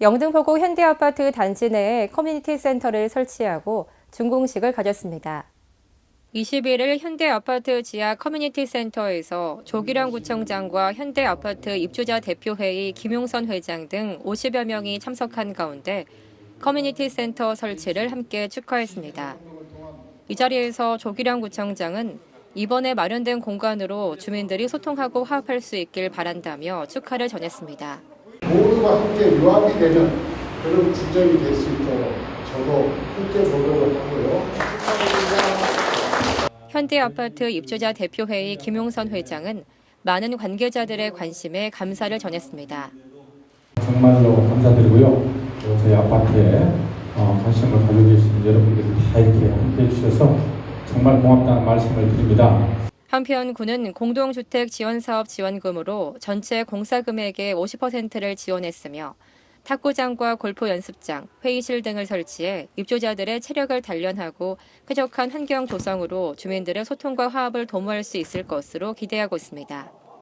영등포구 현대아파트 단지 내에 커뮤니티 센터를 설치하고 준공식을 가졌습니다. 21일 현대아파트 지하 커뮤니티 센터에서 조기령 구청장과 현대아파트 입주자 대표회의 김용선 회장 등 50여 명이 참석한 가운데 커뮤니티 센터 설치를 함께 축하했습니다. 이 자리에서 조기령 구청장은 이번에 마련된 공간으로 주민들이 소통하고 화합할 수 있길 바란다며 축하를 전했습니다. 모두가 함께 융합이 되는 그런 구점이 될 수 있도록 저도 함께 노력을 하고요. 현대아파트 입주자 대표회의 김용선 회장은 많은 관계자들의 관심에 감사를 전했습니다. 정말로 감사드리고요. 또 저희 아파트에 어, 관심을 가지고 계시는 여러분들이 다 이렇게 함께 해주셔서 정말 고맙다는 말씀을 드립니다. 한편 군은 공동주택 지원사업 지원금으로 전체 공사 금액의 50%를 지원했으며 탁구장과 골프 연습장, 회의실 등을 설치해 입주자들의 체력을 단련하고 쾌적한 환경 조성으로 주민들의 소통과 화합을 도모할 수 있을 것으로 기대하고 있습니다.